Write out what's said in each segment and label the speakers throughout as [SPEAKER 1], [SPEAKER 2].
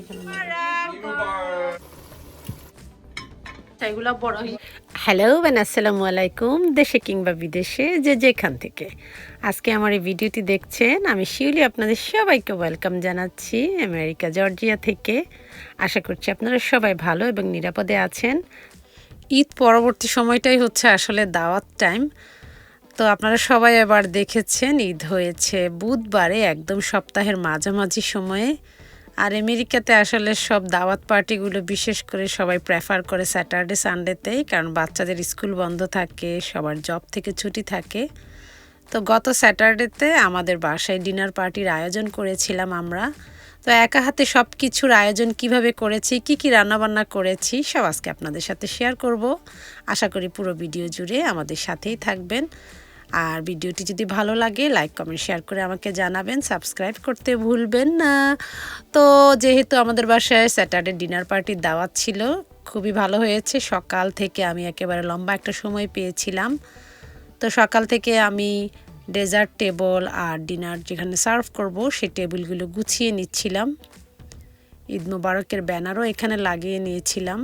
[SPEAKER 1] এখানে এগুলো বড় হ্যালো বেন আসসালামু আলাইকুম দেশে কিংবা বিদেশে যে যেখান থেকে। আজকে আমার এই ভিডিওটি দেখছেন আমি শিউলি আপনাদের সবাইকে ওয়েলকাম জানাচ্ছি আমেরিকা জর্জিয়া থেকে। আশা করছি আপনারা সবাই ভালো এবং নিরাপদে আছেন। ঈদ পরবর্তী সময়টাই হচ্ছে আসলে দাওয়াত টাইম তো আপনারা সবাই এবার দেখেছেন ঈদ হয়েছে বুধবারে একদম সপ্তাহের মাঝামাঝি সময়ে। আর আমেরিকাতে আসলে সব দাওয়াত পার্টিগুলো বিশেষ করে সবাই প্রেফার করে স্যাটারডে সানডেতেই কারণ বাচ্চাদের স্কুল বন্ধ থাকে, সবার জব থেকে ছুটি থাকে। তো গত স্যাটারডেতে আমাদের বাসায় ডিনার পার্টির আয়োজন করেছিলাম আমরা। তো একা হাতে সব কিছুর আয়োজন কীভাবে করেছি, কি কি রান্নাবান্না করেছি, সব আজকে আপনাদের সাথে শেয়ার করব। আশা করি পুরো ভিডিও জুড়ে আমাদের সাথেই থাকবেন। আর ভিডিওটি যদি ভালো লাগে লাইক কমেন্ট শেয়ার করে আমাকে জানাবেন। সাবস্ক্রাইব করতে ভুলবেন না। তো যেহেতু আমাদের বাসায় স্যাটারডে ডিনার পার্টির দাওয়াত ছিল, খুবই ভালো হয়েছে। সকাল থেকে আমি একেবারে লম্বা একটা সময় পেয়েছিলাম। তো সকাল থেকে আমি ডেজার্ট টেবল আর ডিনার যেখানে সার্ভ করব, সেই টেবিলগুলো গুছিয়ে নিচ্ছিলাম। ঈদ মোবারকের ব্যানারও এখানে লাগিয়ে নিয়েছিলাম।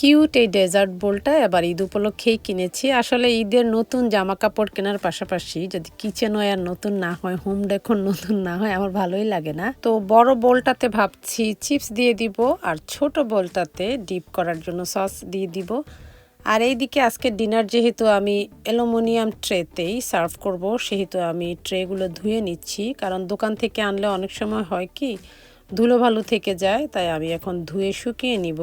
[SPEAKER 1] কিউট এই ডেজার্ট বোলটা এবার ঈদ উপলক্ষেই কিনেছি। আসলে ঈদের নতুন জামা কাপড় কেনার পাশাপাশি যদি কিচেন ওয়ার নতুন না হয় হোম ডেকোর নতুন না হয়, আমার ভালোই লাগে না। তো বড় বোলটাতে ভাবছি চিপস দিয়ে দিব আর ছোট বোলটাতে ডিপ করার জন্য সস দিয়ে দিব। আর এইদিকে আজকে ডিনার যেহেতু আমি অ্যালুমিনিয়াম ট্রেতেই সার্ভ করব, সেহেতু আমি ট্রেগুলো ধুয়ে নিচ্ছি। কারণ দোকান থেকে আনলে অনেক সময় হয় কি ধুলো ভালো থেকে যায়, তাই আমি এখন ধুয়ে শুকিয়ে নিব।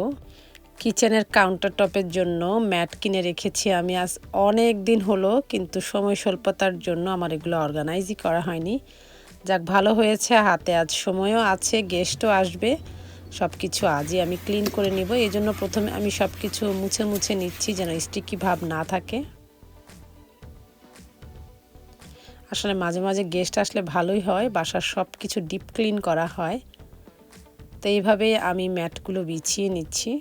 [SPEAKER 1] কিচেনের কাউন্টার টপের জন্য ম্যাট কিনে রেখেছি আমি আজ অনেক দিন হলো, কিন্তু সময় স্বল্পতার জন্য আমার এগুলো অর্গানাইজই করা হয়নি। যাক, ভালো হয়েছে, হাতে আজ সময়ও আছে গেস্টও আসবে। সব কিছু আজই আমি ক্লিন করে নিব। এই জন্য প্রথমে আমি সব কিছু মুছে মুছে নিচ্ছি যেন স্টিকি ভাব না থাকে। আসলে মাঝে মাঝে গেস্ট আসলে ভালোই হয়, বাসার সব কিছু ডিপ ক্লিন করা হয়। তো এইভাবে আমি ম্যাটগুলো বিছিয়ে নিচ্ছি।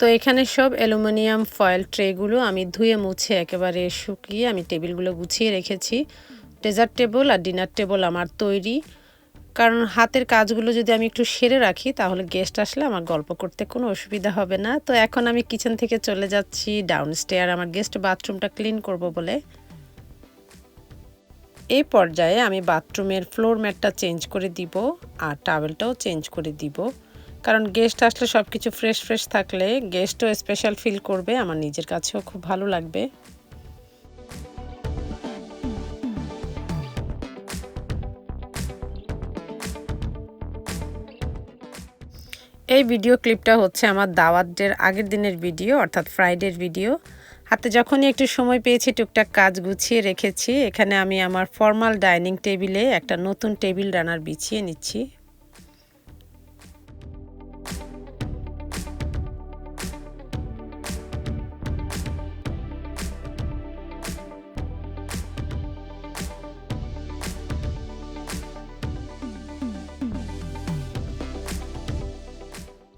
[SPEAKER 1] তো এখানে সব অ্যালুমিনিয়াম ফয়েল ট্রেগুলো আমি ধুয়ে মুছে একেবারে শুকিয়ে আমি টেবিলগুলো গুছিয়ে রেখেছি। ডেজার্ট টেবল আর ডিনার টেবল আমার তৈরি। কারণ হাতের কাজগুলো যদি আমি একটু সেরে রাখি, তাহলে গেস্ট আসলে আমার গল্প করতে কোনো অসুবিধা হবে না। তো এখন আমি কিচেন থেকে চলে যাচ্ছি ডাউন স্টেয়ার আমার গেস্ট বাথরুমটা ক্লিন করব বলে। এই পর্যায়ে আমি বাথরুমের ফ্লোর ম্যাটটা চেঞ্জ করে দিব আর টাওয়েলটাও চেঞ্জ করে দিব। কারণ গেস্ট আসলে সব কিছু ফ্রেশ ফ্রেশ থাকলে গেস্টও স্পেশাল ফিল করবে, আমার নিজের কাছেও খুব ভালো লাগবে। এই ভিডিও ক্লিপটা হচ্ছে আমার দাওয়াতের আগের দিনের ভিডিও অর্থাৎ ফ্রাইডের ভিডিও হাতে যখনই একটু সময় পেয়েছি, টুকটাক কাজ গুছিয়ে রেখেছি, এখানে আমি আমার ফর্মাল ডাইনিং টেবিলে একটা নতুন টেবিল রানার বিছিয়ে নিচ্ছি।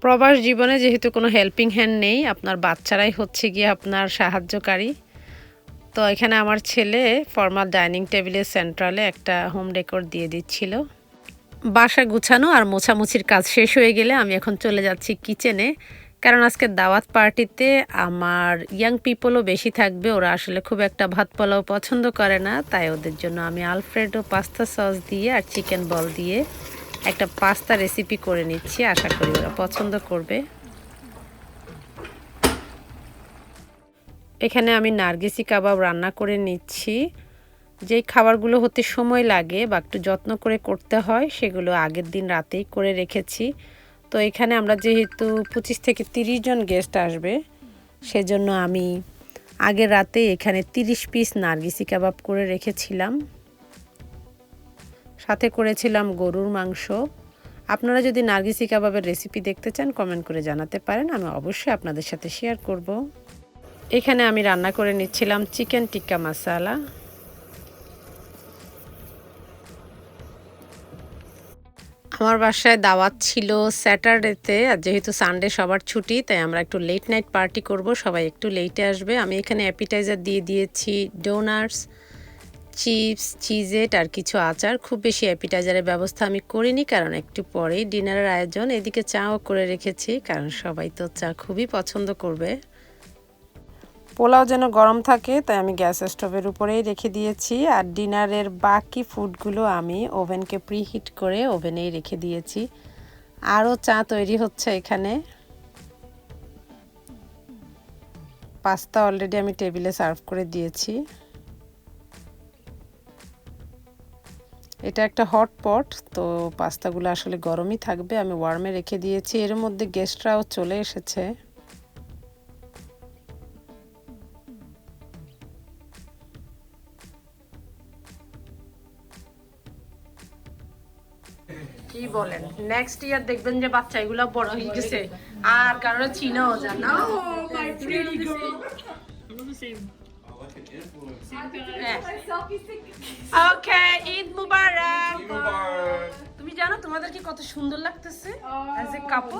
[SPEAKER 1] প্রবাস জীবনে যেহেতু কোনো হেল্পিং হ্যান্ড নেই, আপনার বাচ্চারাই হচ্ছে গিয়ে আপনার সাহায্যকারী। তো এখানে আমার ছেলে ফর্মাল ডাইনিং টেবিলের সেন্ট্রালে একটা হোম ডেকোর দিয়ে দিচ্ছিল। বাসা গুছানো আর মোছামুছির কাজ শেষ হয়ে গেলে আমি এখন চলে যাচ্ছি কিচেনে কারণ আজকে দাওয়াত পার্টিতে আমার ইয়াং পিপলও বেশি থাকবে, ওরা আসলে খুব একটা ভাত পোলাও পছন্দ করে না। তাই ওদের জন্য আমি আলফ্রেডো পাস্তা সস দিয়ে আর চিকেন বল দিয়ে একটা পাস্তা রেসিপি করে নিচ্ছি, আশা করি ওরা পছন্দ করবে। এখানে আমি নার্গিসি কাবাব রান্না করে নিচ্ছি। যেই খাবারগুলো হতে সময় লাগে বা একটু যত্ন করে করতে হয়, সেগুলো আগের দিন রাতেই করে রেখেছি। তো এখানে আমরা যেহেতু পঁচিশ থেকে তিরিশ জন গেস্ট আসবে, সেজন্য আমি আগের রাতে এখানে তিরিশ পিস নার্গিসি কাবাব করে রেখেছিলাম। সাথে করেছিলাম গরুর মাংস। আপনারা যদি নার্গিসি কাবাবের রেসিপি দেখতে চান কমেন্ট করে জানাতে পারেন, আমি অবশ্যই আপনাদের সাথে শেয়ার করব। এখানে আমি রান্না করে নিচ্ছিলাম চিকেন টিক্কা মশালা আমার বাসায় দাওয়াত ছিল স্যাটারডেতে, আর যেহেতু সানডে সবার ছুটি, তাই আমরা একটু লেট নাইট পার্টি করব, সবাই একটু লেটে আসবে। আমি এখানে অ্যাপিটাইজার দিয়ে দিয়েছি ডোনাটস চিপস, চিজেট আর কিছু আচার। খুব বেশি অ্যাপিটাইজারের ব্যবস্থা আমি করিনি, কারণ একটু পরেই ডিনারের আয়োজন। এদিকে চাও করে রেখেছি, কারণ সবাই তো চা খুবই পছন্দ করবে। পোলাও যেন গরম থাকে, তাই আমি গ্যাস স্টোভের উপরেই রেখে দিয়েছি। আর ডিনারের বাকি ফুডগুলো আমি ওভেনকে প্রিহিট করে ওভেনেই রেখে দিয়েছি। আরও চা তৈরি হচ্ছে এখানে। পাস্তা অলরেডি আমি টেবিলে সার্ভ করে দিয়েছি। এটা একটা হট পট তো পাস্তাগুলো আসলে গরমই থাকবে আমি ওয়ার্মে রেখে দিয়েছি। এর মধ্যে গেস্টরাও চলে এসেছে। কি বলেন? নেক্সট ইয়ার দেখবেন যে বাচ্চা এগুলো বড় হয়ে গেছে। আর কারোর চিনাও যায় না
[SPEAKER 2] Oh, my pretty
[SPEAKER 1] ওকে ঈদ মুবারক। তুমি জানো তোমাদেরকে কত সুন্দর লাগতেছে অ্যাজ এ কাপল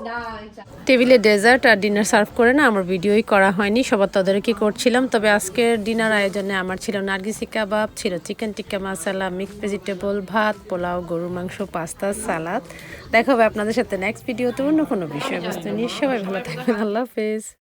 [SPEAKER 1] টেবিলে ডেজার্ট আর ডিনার সার্ভ করে না আমার ভিডিওই করা হয়নি সবার তদারকি করছিলাম। তবে আজকের ডিনার আয়োজনে আমার ছিল নার্গিসি কাবাব ছিল chicken tikka masala mixed vegetable ভাত পোলাও গরুর মাংস পাস্তা সালাদ দেখা হবে আপনাদের সাথে নেক্সট ভিডিওতে অন্য কোনো বিষয়বস্তু নিয়ে। সবাই ভালো থাকবেন আল্লাহ হাফেজ।